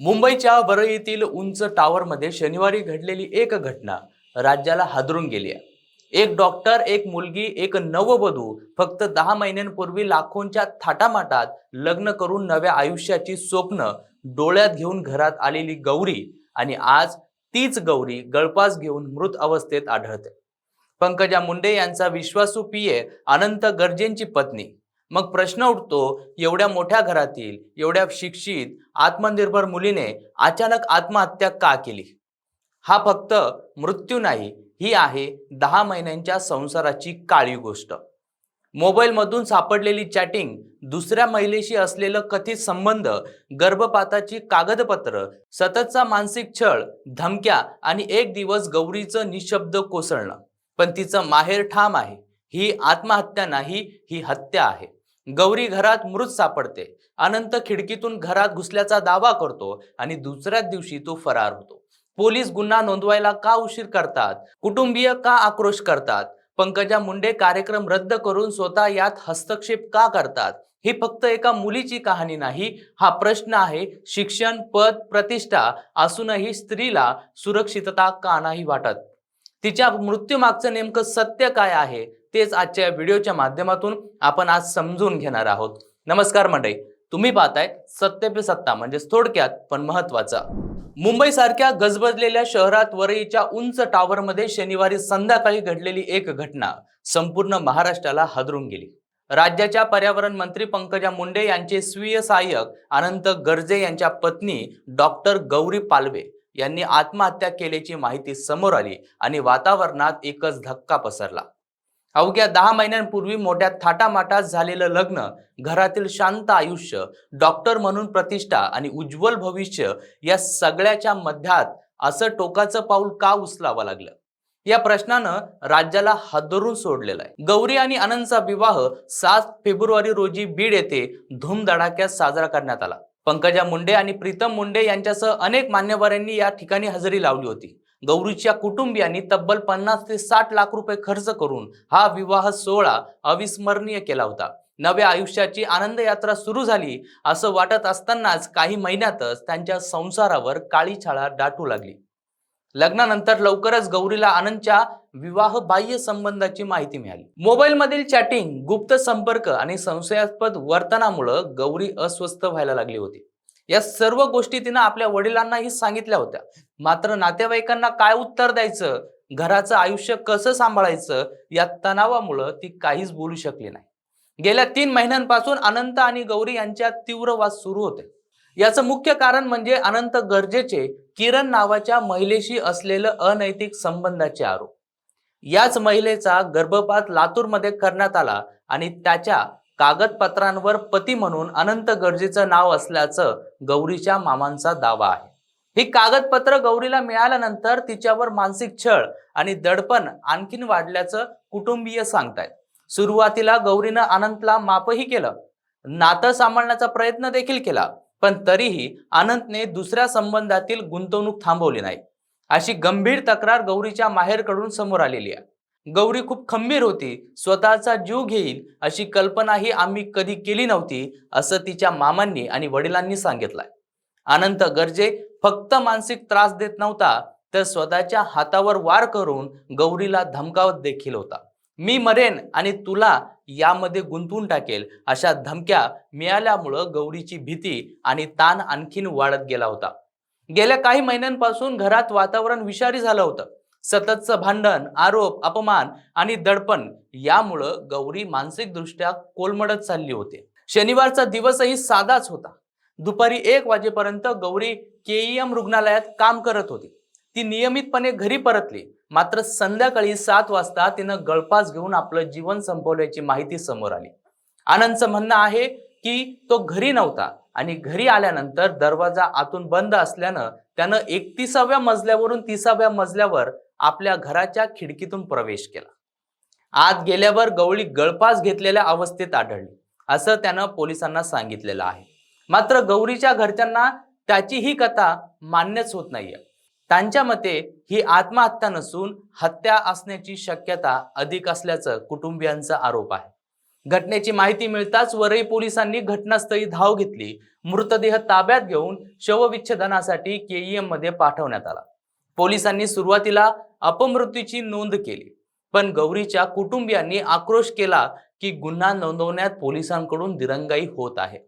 मुंबईच्या वरळीतील उंच टावरमध्ये शनिवारी घडलेली एक घटना राज्याला हादरून गेली आहे. एक डॉक्टर एक मुलगी एक नववधू फक्त दहा महिन्यांपूर्वी लाखोंच्या थाटामाटात लग्न करून नव्या आयुष्याची स्वप्न डोळ्यात घेऊन घरात आलेली गौरी आणि आज तीच गौरी गळपास घेऊन मृत अवस्थेत आढळते. पंकजा मुंडे यांचा विश्वासू पिये अनंत गर्जेंची पत्नी. मग प्रश्न उठतो एवढ्या मोठ्या घरातील एवढ्या शिक्षित आत्मनिर्भर मुलीने अचानक आत्महत्या का केली? हा फक्त मृत्यू नाही ही आहे दहा महिन्यांच्या संसाराची काळी गोष्ट. मोबाईलमधून सापडलेली चॅटिंग दुसऱ्या महिलेशी असलेलं कथित संबंध गर्भपाताची कागदपत्र सततचा मानसिक छळ धमक्या आणि एक दिवस गौरीचं निशब्द कोसळणं. पण तिचं माहेर ठाम आहे ही आत्महत्या नाही ही हत्या आहे. गौरी घरात मृत सापडते. अनंत खिडकीतून घरात घुसल्याचा दावा करतो आणि दुसऱ्याच दिवशी तो फरार होतो. पोलीस गुन्हा नोंदवायला का उशीर करतात? कुटुंबीय का आक्रोश करतात? पंकजा मुंडे कार्यक्रम रद्द करून स्वतः यात हस्तक्षेप का करतात? ही फक्त एका मुलीची कहाणी नाही हा प्रश्न आहे शिक्षण पद प्रतिष्ठा असूनही स्त्रीला सुरक्षितता का नाही वाटत? तिच्या मृत्यूमागचं नेमकं सत्य काय आहे? तेच आजच्या या व्हिडिओच्या माध्यमातून आपण आज समजून घेणार आहोत. नमस्कार मंडळी तुम्ही पाहताय सत्य पे सत्ता म्हणजेच थोडक्यात पण महत्त्वाचा मुंबई सारख्या गजबजलेल्या शहरात वरईच्या उंच टावरमध्ये शनिवारी संध्याकाळी घडलेली एक घटना संपूर्ण महाराष्ट्राला हादरून गेली. राज्याच्या पर्यावरण मंत्री पंकजा मुंडे यांचे स्वीय सहाय्यक अनंत गर्जे यांच्या पत्नी डॉक्टर गौरी पालवे यांनी आत्महत्या केल्याची माहिती समोर आली आणि वातावरणात एकच धक्का पसरला. अवघ्या दहा महिन्यांपूर्वी मोठ्या थाटामाटात झालेलं लग्न घरातील शांत आयुष्य डॉक्टर म्हणून प्रतिष्ठा आणि उज्ज्वल भविष्य या सगळ्याच्या मध्यात असं टोकाचं पाऊल का उचलावं लागलं? या प्रश्नानं राज्याला हादरून सोडलेला आहे. गौरी आणि आनंदचा विवाह सात फेब्रुवारी रोजी बीड येथे धूमधडाक्यात साजरा करण्यात आला. पंकजा मुंडे आणि प्रीतम मुंडे यांच्यासह अनेक मान्यवरांनी या ठिकाणी हजेरी लावली होती. गौरीच्या कुटुंबियांनी तब्बल पन्नास ते साठ लाख रुपये खर्च करून हा विवाह सोहळा अविस्मरणीय केला होता. नव्या आयुष्याची आनंद यात्रा सुरू झाली असं वाटत असतानाच काही महिन्यातच त्यांच्या संसारावर काळी छाळा दाटू लागली. लग्नानंतर लवकरच गौरीला आनंदच्या विवाह बाह्य संबंधाची माहिती मिळाली. मोबाईल मधील चॅटिंग गुप्त संपर्क आणि संशयास्पद वर्तनामुळं गौरी अस्वस्थ व्हायला लागली होती. या सर्व गोष्टी तिनं आपल्या वडिलांनाही सांगितल्या होत्या. मात्र नातेवाईकांना काय उत्तर द्यायचं? घराचं आयुष्य कसं सांभाळायचं? या तणावामुळं ती काहीच बोलू शकली नाही. गेल्या तीन महिन्यांपासून अनंत आणि गौरी यांच्यात तीव्र वाद सुरू होते. याचं मुख्य कारण म्हणजे अनंत गरजेचे किरण नावाच्या महिलेशी असलेलं अनैतिक संबंधाचे आरोप. याच महिलेचा गर्भपात लातूरमध्ये करण्यात आला आणि त्याच्या कागदपत्रांवर पती म्हणून अनंत गरजेचं नाव असल्याचं गौरीच्या मामांचा दावा आहे. ही कागदपत्र गौरीला मिळाल्यानंतर तिच्यावर मानसिक छळ आणि दडपण आणखीन वाढल्याचं कुटुंबीय सांगतायत. सुरुवातीला गौरीनं अनंतला मापही केलं. नातं सांभाळण्याचा प्रयत्न देखील केला पण तरीही अनंतने दुसऱ्या संबंधातील गुंतवणूक थांबवली नाही. अशी गंभीर तक्रार गौरीच्या माहेरकडून समोर आलेली आहे. गौरी खूप खंबीर होती. स्वतःचा जीव घेईल अशी कल्पनाही आम्ही कधी केली नव्हती असं तिच्या मामांनी आणि वडिलांनी सांगितलंय. अनंत गरजे फक्त मानसिक त्रास देत नव्हता तर स्वतःच्या हातावर वार करून गौरीला धमकावत देखील होता. मी मरेन आणि तुला यामध्ये गुंतवून टाकेल अशा धमक्या मिळाल्यामुळं गौरीची भीती आणि ताण आणखीन वाढत गेला होता. गेल्या काही महिन्यांपासून घरात वातावरण विषारी झालं होतं. सततचं भांडण आरोप अपमान आणि दडपण यामुळं गौरी मानसिकदृष्ट्या कोलमडत चालली होती. शनिवारचा दिवसही साधाच होता. दुपारी एक वाजेपर्यंत गौरी केईएम रुग्णालयात काम करत होती. ती नियमितपणे घरी परतली. मात्र संध्याकाळी सात वाजता तिनं गळपास घेऊन आपलं जीवन संपवल्याची माहिती समोर आली. आनंदचं म्हणणं आहे की तो घरी नव्हता. आणि घरी आल्यानंतर दरवाजा आतून बंद असल्यानं त्यानं एकतीसाव्या मजल्यावरून तिसाव्या मजल्यावर आपल्या घराच्या खिडकीतून प्रवेश केला. आत गेल्यावर गवळी गळपास घेतलेल्या अवस्थेत आढळली. असं त्यानं पोलिसांना सांगितलेलं आहे. मात्र गौरीच्या घरच्यांना त्याची ही कथा मान्यच होत नाहीये. त्यांच्या मते ही आत्महत्या नसून हत्या असण्याची शक्यता अधिक असल्याचं कुटुंबियांचा आरोप आहे. घटनेची माहिती मिळताच वरई पोलिसांनी घटनास्थळी धाव घेतली. मृतदेह ताब्यात घेऊन शवविच्छेदनासाठी केईएममध्ये पाठवण्यात आला. पोलिसांनी सुरुवातीला अपमृत्यूची नोंद केली पण गौरीच्या कुटुंबियांनी आक्रोश केला की गुन्हा नोंदवण्यात पोलिसांकडून दिरंगाई होत आहे.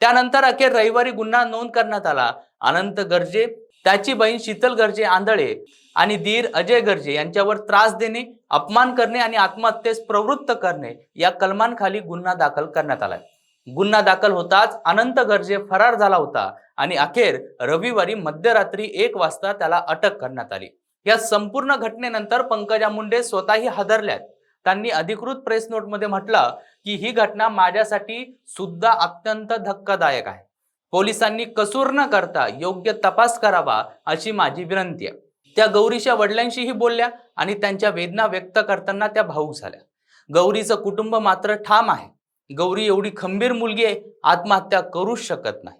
त्यानंतर अखेर रविवारी गुन्हा नोंद करण्यात आला. अनंत गर्जे त्याची बहीण शीतल गर्जे आंधळे आणि धीर अजय गर्जे यांच्यावर त्रास देणे अपमान करणे आणि आत्महत्येस प्रवृत्त करणे या कलमांखाली गुन्हा दाखल करण्यात आलाय. गुन्हा दाखल होताच अनंत गर्जे फरार झाला होता आणि अखेर रविवारी मध्यरात्री एक वाजता त्याला अटक करण्यात आली. या संपूर्ण घटनेनंतर पंकजा मुंडे स्वतःही हादरल्यात. त्यांनी अधिकृत प्रेस नोटमध्ये म्हटलं की ही घटना माझ्यासाठी सुद्धा अत्यंत धक्कादायक आहे. पोलिसांनी कसूर न करता योग्य तपास करावा अशी माझी विनंती आहे. त्या गौरीच्या वडिलांशीही बोलल्या आणि त्यांच्या वेदना व्यक्त करताना त्या भाऊक झाल्या. गौरीचं कुटुंब मात्र ठाम आहे. गौरी एवढी खंबीर मुलगी आहे आत्महत्या करूच शकत नाही.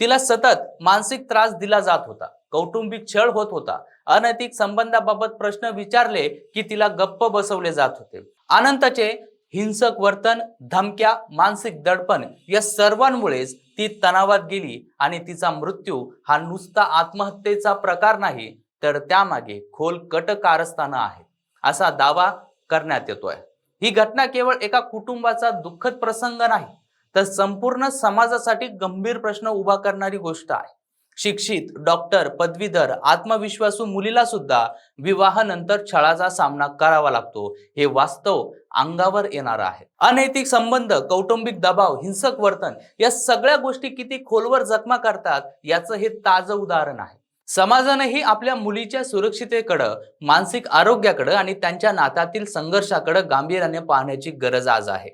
तिला सतत मानसिक त्रास दिला जात होता कौटुंबिक छळ होत होता. अनैतिक संबंधाबाबत प्रश्न विचारले की तिला गप्प बसवले जात होते. अनंतचे हिंसक वर्तन धमक्या मानसिक दडपण या सर्वांमुळेच ती तणावात गेली आणि तिचा मृत्यू हा नुसता आत्महत्येचा प्रकार नाही तर त्यामागे खोल कट कारस्थानं आहे असा दावा करण्यात येतोय. ही घटना केवळ एका कुटुंबाचा दुःखद प्रसंग नाही तर संपूर्ण समाजासाठी गंभीर प्रश्न उभा करणारी गोष्ट आहे. शिक्षित डॉक्टर पदवीधर आत्मविश्वासू मुलीला सुद्धा विवाहानंतर छळाचा सामना करावा लागतो. हे वास्तव अंगावर येणार आहे. अनैतिक संबंध कौटुंबिक दबाव हिंसक वर्तन या सगळ्या गोष्टी किती खोलवर जखमा करतात याचं हे ताजं उदाहरण आहे. समाजानेही आपल्या मुलीच्या सुरक्षितेकडं मानसिक आरोग्याकडं आणि त्यांच्या नात्यातील संघर्षाकडं गांभीर्याने पाहण्याची गरज आज आहे.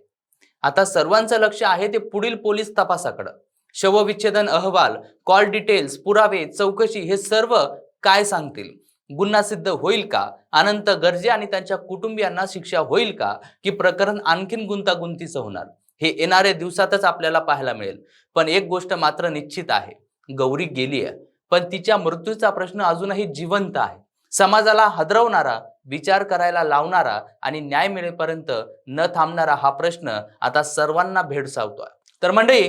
आता सर्वांचं लक्ष आहे ते पुढील पोलीस तपासाकडं. शवविच्छेदन अहवाल कॉल डिटेल्स पुरावे चौकशी हे सर्व काय सांगतील? गुन्हा सिद्ध होईल का? अनंत गरजे आणि त्यांच्या कुटुंबियांना शिक्षा होईल का? की प्रकरण आणखीन गुंतागुंतीचं होणार? हे येणाऱ्या दिवसातच आपल्याला पाहायला मिळेल. पण एक गोष्ट मात्र निश्चित आहे. गौरी गेली आहे पण तिच्या मृत्यूचा प्रश्न अजूनही जिवंत आहे. समाजाला हदरवणारा विचार करायला लावणारा आणि न्याय मिळेपर्यंत न थांबणारा हा प्रश्न आता सर्वांना भेडसावतोय. तर मंडळी